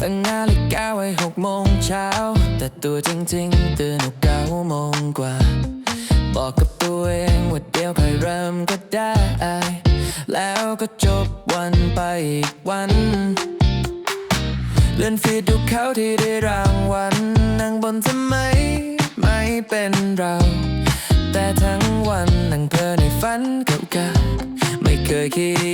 ตั้งนาฬิกาไว้หกโมงเช้า แต่ตัวจริงๆตื่นหกเก้าโมงกว่า บอกกับตัวเองว่าเดี๋ยวค่อยเริ่มก็ได้ แล้วก็จบวันไปอีกวัน เลื่อนฟีดดูเขาที่ได้รางวัลนั่งบนทำไม ไม่เป็นเรา แต่ทั้งวันนั่งเพลินในฝันเก่าๆไม่เคยคิด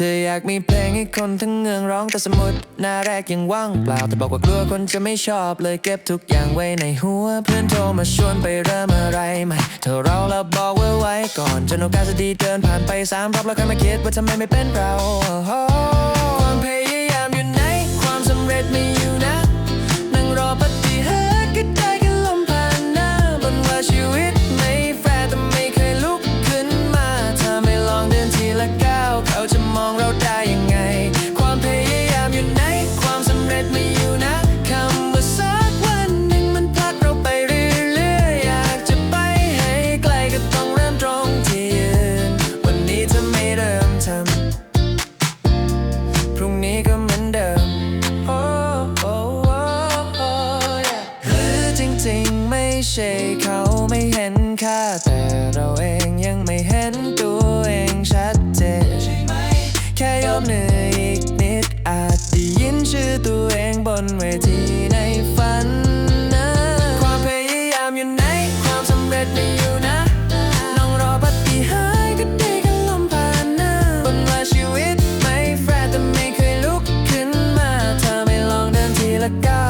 ธออยากมีเพลงให้คนทั้งเงืองร้องแต่สมุดหน้าแรกยังว่างเปล่า แต่บอกว่ากลัวคนจะไม่ชอบเลยเก็บทุกอย่างไว้ในหัว เพื่อนโทรมาชวนไปเริ่มอะไรใหม่เธอเราแล้วบอกว่าไว้ก่อนจนโอกาสจะดีเดินผ่านไปสามรอบแล้วค่อยมาคิดว่าทำไมไม่เป็นเรา ใช่เขาไม่เห็นค่า แต่เราเองยังไม่เห็นตัวเองชัดเจนใช่ไหมแค่ยอมเหนื่อยอีกนิดอาจได้ยินชื่อตัวเองบนเวทีในฝันนะความพยายามอยู่ไหน ความสำเร็จไม่อยู่นะน้องรอปฏิหารก็ได้กันลมผ่านหน้บนว่าชีวิตไม่แฟร์แต่ไม่เคยลุกขึ้นมาเธอไม่ลองเดินทีละก้าว